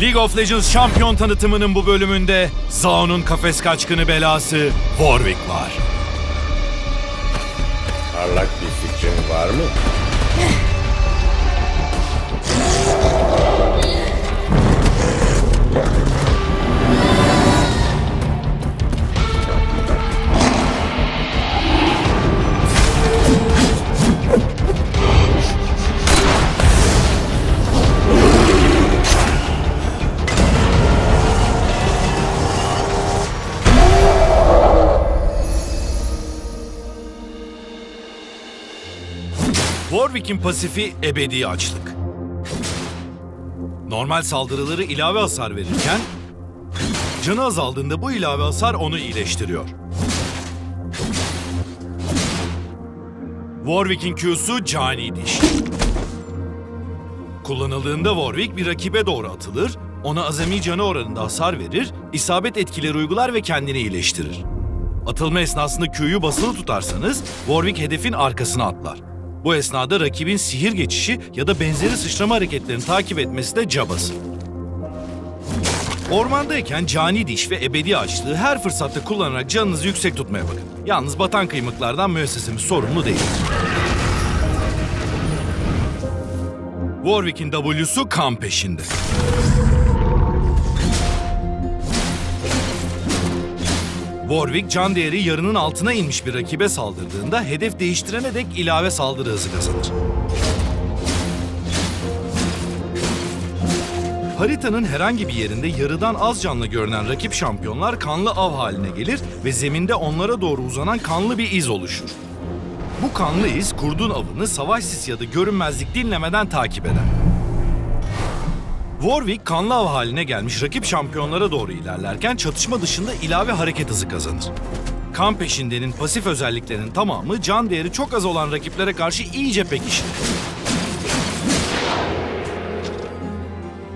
League of Legends şampiyon tanıtımının bu bölümünde Zaun'un kafes kaçkını belası Warwick var. Parlak bir fikrin var mı? Warwick'in pasifi ebedi açlık. Normal saldırıları ilave hasar verirken, canı azaldığında bu ilave hasar onu iyileştiriyor. Warwick'in Q'su cani diş. Kullanıldığında Warwick bir rakibe doğru atılır, ona azami canı oranında hasar verir, isabet etkileri uygular ve kendini iyileştirir. Atılma esnasında Q'yu basılı tutarsanız Warwick hedefin arkasına atlar. Bu esnada rakibin sihir geçişi ya da benzeri sıçrama hareketlerini takip etmesi de cabası. Ormandayken cani diş ve ebedi açlığı her fırsatta kullanarak canınızı yüksek tutmaya bakın. Yalnız batan kıymıklardan müessesemiz sorumlu değil. Warwick'in W'su kan peşinde. Warwick can değeri yarının altına inmiş bir rakibe saldırdığında hedef değiştirene dek ilave saldırı hızı kazanır. Haritanın herhangi bir yerinde yarıdan az canlı görünen rakip şampiyonlar kanlı av haline gelir ve zeminde onlara doğru uzanan kanlı bir iz oluşur. Bu kanlı iz kurdun avını savaş ya da görünmezlik dinlemeden takip eder. Warwick kanlı av haline gelmiş rakip şampiyonlara doğru ilerlerken çatışma dışında ilave hareket hızı kazanır. Kan peşindenin pasif özelliklerinin tamamı can değeri çok az olan rakiplere karşı iyice pekişir.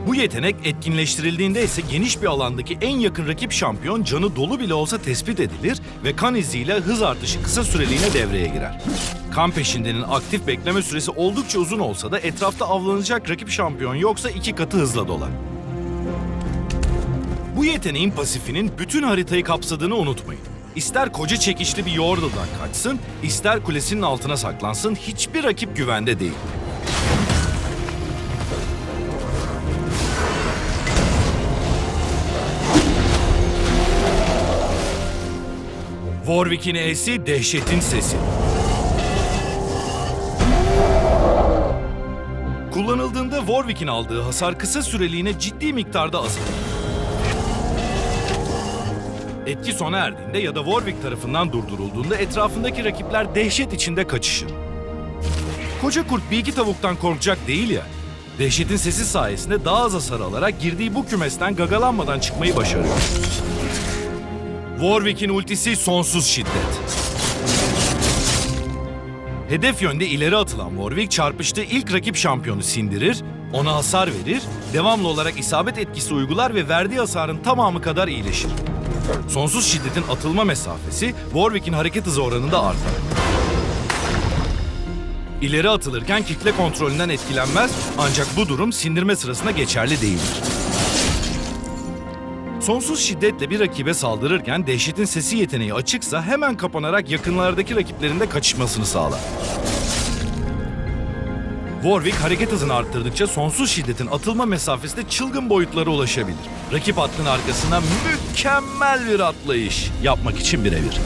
Bu yetenek etkinleştirildiğinde ise geniş bir alandaki en yakın rakip şampiyon canı dolu bile olsa tespit edilir ve kan iziyle hız artışı kısa süreliğine devreye girer. Kan peşindenin aktif bekleme süresi oldukça uzun olsa da etrafta avlanacak rakip şampiyon yoksa iki katı hızla dolar. Bu yeteneğin pasifinin bütün haritayı kapsadığını unutmayın. İster koca çekişli bir Yordle'dan kaçsın, ister kulesinin altına saklansın hiçbir rakip güvende değil. Warwick'in E'si dehşetin sesi. Kullanıldığında Warwick'in aldığı hasar kısa süreliğine ciddi miktarda azalır. Etki sona erdiğinde ya da Warwick tarafından durdurulduğunda etrafındaki rakipler dehşet içinde kaçışır. Koca kurt bir iki tavuktan korkacak değil ya. Dehşetin sesi sayesinde daha az hasar alarak girdiği bu kümesten gagalanmadan çıkmayı başarıyor. Warwick'in ultisi sonsuz şiddet. Hedef yönde ileri atılan Warwick çarpıştığı ilk rakip şampiyonu sindirir, ona hasar verir, devamlı olarak isabet etkisi uygular ve verdiği hasarın tamamı kadar iyileşir. Sonsuz şiddetin atılma mesafesi Warwick'in hareket hızı oranında artar. İleri atılırken kitle kontrolünden etkilenmez ancak bu durum sindirme sırasında geçerli değildir. Sonsuz şiddetle bir rakibe saldırırken dehşetin sesi yeteneği açıksa hemen kapanarak yakınlardaki rakiplerin de kaçışmasını sağlar. Warwick hareket hızını arttırdıkça sonsuz şiddetin atılma mesafesi de çılgın boyutlara ulaşabilir. Rakip hattın arkasına mükemmel bir atlayış yapmak için birebir.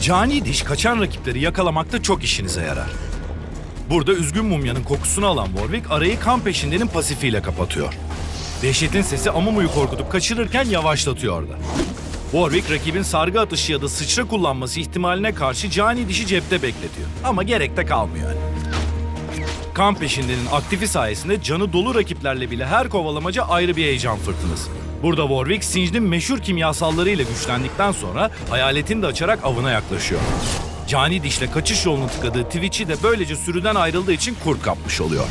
Cani diş kaçan rakipleri yakalamakta çok işinize yarar. Burada üzgün mumyanın kokusunu alan Warwick arayı kan peşindenin pasifiyle kapatıyor. Dehşetin sesi Amumu'yu korkutup kaçırırken yavaşlatıyor da. Warwick rakibin sargı atışı ya da sıçra kullanması ihtimaline karşı cani dişi cepte bekletiyor. Ama gerek de kalmıyor. Kan peşindenin aktifi sayesinde canı dolu rakiplerle bile her kovalamaca ayrı bir heyecan fırtınası. Burada Warwick Singe'nin meşhur kimyasallarıyla güçlendikten sonra hayaletini de açarak avına yaklaşıyor. Cani dişle kaçış yolunu tıkadığı Twitch'i de böylece sürüden ayrıldığı için kurt kapmış oluyor.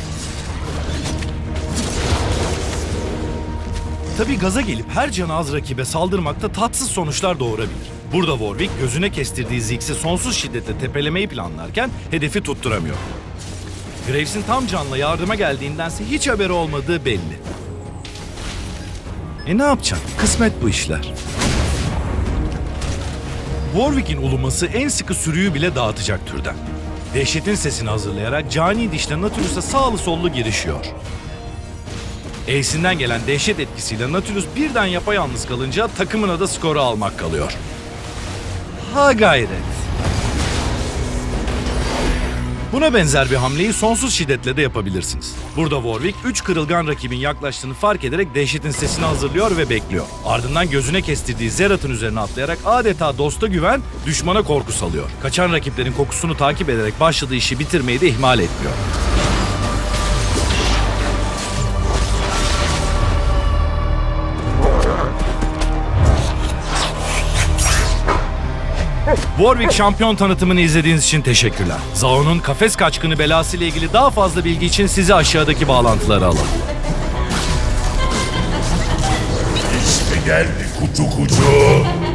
tabi gaza gelip her canı az rakibe saldırmakta tatsız sonuçlar doğurabilir. Burada Warwick gözüne kestirdiği Ziggs'i sonsuz şiddetle tepelemeyi planlarken hedefi tutturamıyor. Graves'in tam canla yardıma geldiğindense hiç haberi olmadığı belli. E ne yapacak? Kısmet bu işler. Warwick'in uluması en sıkı sürüyü bile dağıtacak türden. Dehşetin sesini hazırlayarak cani dişle Nautilus'a sağlı sollu girişiyor. Ace'inden gelen dehşet etkisiyle Nautilus birden yapayalnız kalınca takımına da skoru almak kalıyor. Ha gayret. Buna benzer bir hamleyi sonsuz şiddetle de yapabilirsiniz. Burada Warwick 3 kırılgan rakibin yaklaştığını fark ederek dehşetin sesini hazırlıyor ve bekliyor. Ardından gözüne kestirdiği Zerat'ın üzerine atlayarak adeta dosta güven, düşmana korku salıyor. Kaçan rakiplerin kokusunu takip ederek başladığı işi bitirmeyi de ihmal etmiyor. Warwick şampiyon tanıtımını izlediğiniz için teşekkürler. Zao'nun kafes kaçkını belası ile ilgili daha fazla bilgi için sizi aşağıdaki bağlantılara alın. İşte geldi kutu kucu.